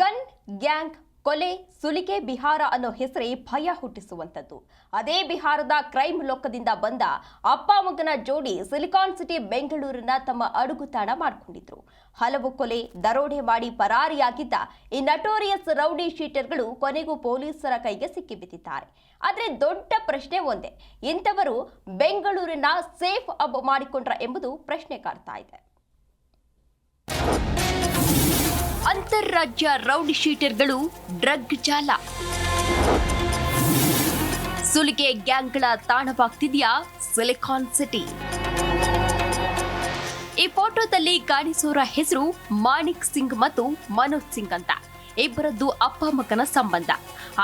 Gun, gang, ಕೊಲೆ ಸುಲಿಕೆ ಬಿಹಾರ ಅನ್ನೋ ಹೆಸರೇ ಭಯ ಹುಟ್ಟಿಸುವಂಥದ್ದು. ಅದೇ ಬಿಹಾರದ ಕ್ರೈಮ್ ಲೋಕದಿಂದ ಬಂದ ಅಪ್ಪ ಮಗನ ಜೋಡಿ ಸಿಲಿಕಾನ್ ಸಿಟಿ ಬೆಂಗಳೂರಿನ ತಮ್ಮ ಅಡುಗುತಾಣ ಮಾಡಿಕೊಂಡಿದ್ರು. ಹಲವು ಕೊಲೆ, ದರೋಡೆ ಮಾಡಿ ಪರಾರಿಯಾಗಿದ್ದ ಈ ನಟೋರಿಯಸ್ ರೌಡಿ ಶೀಟರ್ಗಳು ಕೊನೆಗೂ ಪೊಲೀಸರ ಕೈಗೆ ಸಿಕ್ಕಿಬಿದ್ದಿದ್ದಾರೆ. ಆದರೆ ದೊಡ್ಡ ಪ್ರಶ್ನೆ ಒಂದೇ, ಇಂಥವರು ಬೆಂಗಳೂರಿನ ಸೇಫ್ ಅಬ್ ಮಾಡಿಕೊಂಡ್ರ ಎಂಬುದು ಪ್ರಶ್ನೆ ಕಾಡ್ತಾ ಇದೆ. ಅಂತಾರಾಜ್ಯ ರೌಡಿ ಶೀಟರ್ಗಳು ಡ್ರಗ್ ಜಾಲ. ಸುಲಿಗೆ ಗ್ಯಾಂಗ್ಗಳ ತಾಣವಾಗ್ತಿದೆಯಾ ಸಿಲಿಕಾನ್ ಸಿಟಿ. ಈ ಫೋಟೋದಲ್ಲಿ ಕಾಣಿಸೋರ ಹೆಸರು ಮಾಣಿಕ್ ಸಿಂಗ್ ಮತ್ತು ಮನೋಜ್ ಸಿಂಗ್ ಅಂತ. ಇಬ್ಬರದ್ದು ಅಪ್ಪ ಮಗನ ಸಂಬಂಧ.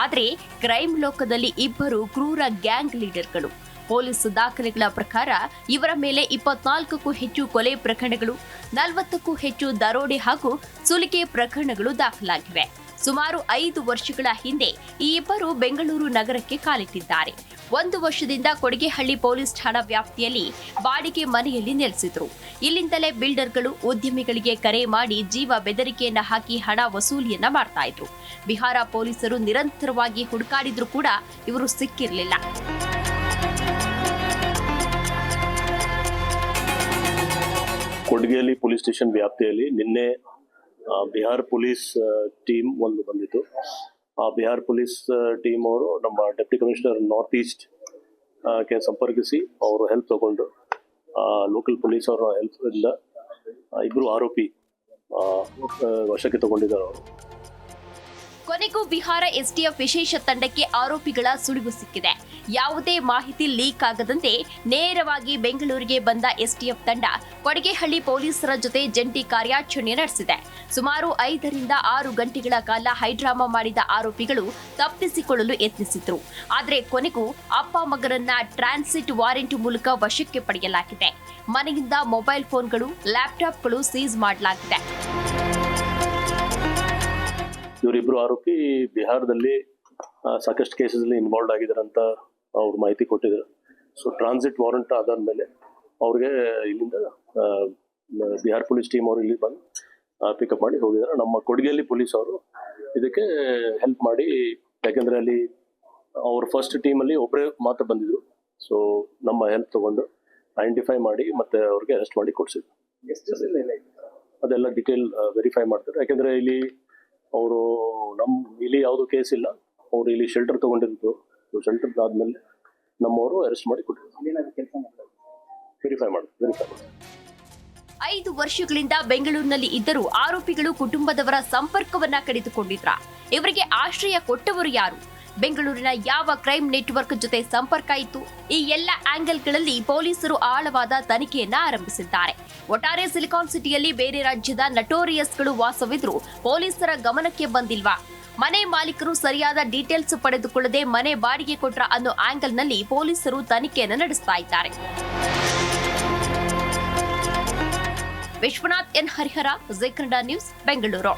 ಆದರೆ ಕ್ರೈಮ್ ಲೋಕದಲ್ಲಿ ಇಬ್ಬರು ಕ್ರೂರ ಗ್ಯಾಂಗ್ ಲೀಡರ್ಗಳು. ಪೊಲೀಸ್ ದಾಖಲೆಗಳ ಪ್ರಕಾರ ಇವರ ಮೇಲೆ ಇಪ್ಪತ್ನಾಲ್ಕಕ್ಕೂ ಹೆಚ್ಚು ಕೊಲೆ ಪ್ರಕರಣಗಳು, ನಲವತ್ತಕ್ಕೂ ಹೆಚ್ಚು ದರೋಡೆ ಹಾಗೂ ಸುಲಿಗೆ ಪ್ರಕರಣಗಳು ದಾಖಲಾಗಿವೆ. ಸುಮಾರು ಐದು ವರ್ಷಗಳ ಹಿಂದೆ ಈ ಇಬ್ಬರು ಬೆಂಗಳೂರು ನಗರಕ್ಕೆ ಕಾಲಿಟ್ಟಿದ್ದಾರೆ. ಒಂದು ವರ್ಷದಿಂದ ಕೊಡಗೇಹಳ್ಳಿ ಪೊಲೀಸ್ ಠಾಣಾ ವ್ಯಾಪ್ತಿಯಲ್ಲಿ ಬಾಡಿಗೆ ಮನೆಯಲ್ಲಿ ನೆಲೆಸಿದ್ರು. ಇಲ್ಲಿಂದಲೇ ಬಿಲ್ಡರ್ಗಳು ಉದ್ಯಮಿಗಳಿಗೆ ಕರೆ ಮಾಡಿ ಜೀವ ಬೆದರಿಕೆಯನ್ನ ಹಾಕಿ ಹಣ ವಸೂಲಿಯನ್ನ ಮಾಡ್ತಾ ಇದ್ರು. ಬಿಹಾರ ಪೊಲೀಸರು ನಿರಂತರವಾಗಿ ಹುಡುಕಾಡಿದ್ರು ಕೂಡ ಇವರು ಸಿಕ್ಕಿರಲಿಲ್ಲ. ಕೊಡಗಿಯಲ್ಲಿ ಪೊಲೀಸ್ ಸ್ಟೇಷನ್ ವ್ಯಾಪ್ತಿಯಲ್ಲಿ ನಿನ್ನೆ ಬಿಹಾರ್ ಪೊಲೀಸ್ ಟೀಮ್ ಒಂದು ಬಂದಿತ್ತು. ಆ, ಬಿಹಾರ್ ಪೊಲೀಸ್ ಟೀಮ್ ಅವರು ನಮ್ಮ ಡೆಪ್ಟಿ ಕಮಿಷನರ್ ನಾರ್ತ್ ಈಸ್ಟ್ಗೆ ಸಂಪರ್ಕಿಸಿ ಅವರು ಹೆಲ್ಪ್ ತಗೊಂಡು ಲೋಕಲ್ ಪೊಲೀಸ್ ಅವರ ಹೆಲ್ಪ್ ಇಂದ ಇಬ್ಬರು ಆರೋಪಿ ವಶಕ್ಕೆ ತಗೊಂಡಿದ್ದಾರೆ ಅವರು. ಕೊನೆಗೂ ಬಿಹಾರ ಎಸ್ಟಿಎಫ್ ವಿಶೇಷ ತಂಡಕ್ಕೆ ಆರೋಪಿಗಳ ಸುಳಿವು ಸಿಕ್ಕಿದೆ. ಯಾವುದೇ ಮಾಹಿತಿ ಲೀಕ್ ಆಗದಂತೆ ನೇರವಾಗಿ ಬೆಂಗಳೂರಿಗೆ ಬಂದ ಎಸ್ಟಿಎಫ್ ತಂಡ ಕೊಡಗೇಹಳ್ಳಿ ಪೊಲೀಸರ ಜೊತೆ ಜಂಟಿ ಕಾರ್ಯಾಚರಣೆ ನಡೆಸಿದೆ. ಸುಮಾರು ಐದರಿಂದ ಆರು ಗಂಟೆಗಳ ಕಾಲ ಹೈಡ್ರಾಮಾ ಮಾಡಿದ ಆರೋಪಿಗಳು ತಪ್ಪಿಸಿಕೊಳ್ಳಲು ಯತ್ನಿಸಿದ್ರು. ಆದರೆ ಕೊನೆಗೂ ಅಪ್ಪ ಮಗನನ್ನ ಟ್ರಾನ್ಸಿಟ್ ವಾರೆಂಟ್ ಮೂಲಕ ವಶಕ್ಕೆ ಪಡೆಯಲಾಗಿದೆ. ಮನೆಯಿಂದ ಮೊಬೈಲ್ ಫೋನ್ಗಳು, ಲ್ಯಾಪ್ಟಾಪ್ಗಳು ಸೀಸ್ ಮಾಡಲಾಗಿದೆ. ಇವರಿಬ್ರು ಆರೋಪಿ ಬಿಹಾರದಲ್ಲಿ ಸಾಕಷ್ಟು ಕೇಸಸ್ಲಿ ಇನ್ವಾಲ್ವ್ ಆಗಿದ್ದಾರೆ ಅಂತ ಅವ್ರು ಮಾಹಿತಿ ಕೊಟ್ಟಿದ್ರು. ಸೊ ಟ್ರಾನ್ಸಿಟ್ ವಾರಂಟ್ ಆದಾದ್ಮೇಲೆ ಅವ್ರಿಗೆ ಇಲ್ಲಿಂದ ಬಿಹಾರ್ ಪೊಲೀಸ್ ಟೀಮ್ ಅವರು ಇಲ್ಲಿ ಬಂದು ಪಿಕಪ್ ಮಾಡಿ ಹೋಗಿದ್ದಾರೆ. ನಮ್ಮ ಕೊಡುಗೆಯಲ್ಲಿ ಪೊಲೀಸ್ ಅವರು ಇದಕ್ಕೆ ಹೆಲ್ಪ್ ಮಾಡಿ ಯಾಕೆಂದ್ರೆ ಅಲ್ಲಿ ಅವ್ರ ಫಸ್ಟ್ ಟೀಮಲ್ಲಿ ಒಬ್ಬರೇ ಮಾತ್ರ ಬಂದಿದ್ರು. ಸೊ ನಮ್ಮ ಹೆಲ್ಪ್ ತಗೊಂಡು ಐಡೆಂಟಿಫೈ ಮಾಡಿ ಮತ್ತೆ ಅವ್ರಿಗೆ ಅರೆಸ್ಟ್ ಮಾಡಿ ಕೊಡಿಸಿದ್ರು. ಅದೆಲ್ಲ ಡಿಟೇಲ್ ವೆರಿಫೈ ಮಾಡ್ತಾರೆ. ಯಾಕೆಂದ್ರೆ ಇಲ್ಲಿ ಅವರು ನಮ್ಮ ಇಲ್ಲಿ ಯಾವುದು ಕೇಸ್ ಇಲ್ಲ. ಅವ್ರು ಇಲ್ಲಿ ಶೆಲ್ಟರ್ ತಗೊಂಡಿದ್ದು. ಶೆಲ್ಟರ್ ಆದ್ಮೇಲೆ ನಮ್ಮವರು ಅರೆಸ್ಟ್ ಮಾಡಿ ಕೊಟ್ಟಿದ್ರು. ವೆರಿಫೈ ಮಾಡಿ ವೆರಿಫೈ ಮಾಡಿ. ಐದು ವರ್ಷಗಳಿಂದ ಬೆಂಗಳೂರಿನಲ್ಲಿ ಇದ್ದರೂ ಆರೋಪಿಗಳು ಕುಟುಂಬದವರ ಸಂಪರ್ಕವನ್ನ ಕಡಿದುಕೊಂಡಿದ್ರ. ಇವರಿಗೆ ಆಶ್ರಯ ಕೊಟ್ಟವರು ಯಾರು? ಬೆಂಗಳೂರಿನ ಯಾವ ಕ್ರೈಂ ನೆಟ್ವರ್ಕ್ ಜೊತೆ ಸಂಪರ್ಕ ಇತ್ತು? ಈ ಎಲ್ಲ ಆಂಗಲ್ಗಳಲ್ಲಿ ಪೊಲೀಸರು ಆಳವಾದ ತನಿಖೆಯನ್ನ ಆರಂಭಿಸಿದ್ದಾರೆ. ಒಟ್ಟಾರೆ ಸಿಲಿಕಾನ್ ಸಿಟಿಯಲ್ಲಿ ಬೇರೆ ರಾಜ್ಯದ ನಟೋರಿಯಸ್ಗಳು ವಾಸವಿದ್ರು, ಪೊಲೀಸರ ಗಮನಕ್ಕೆ ಬಂದಿಲ್ವಾ? ಮನೆ ಮಾಲೀಕರು ಸರಿಯಾದ ಡೀಟೇಲ್ಸ್ ಪಡೆದುಕೊಳ್ಳದೆ ಮನೆ ಬಾಡಿಗೆ ಕೊಟ್ರ ಅನ್ನೋ ಆಂಗಲ್ನಲ್ಲಿ ಪೊಲೀಸರು ತನಿಖೆಯನ್ನು ನಡೆಸ್ತಾ ಇದ್ದಾರೆ. Vishwanath N Harihara Zee news, Bengaluru.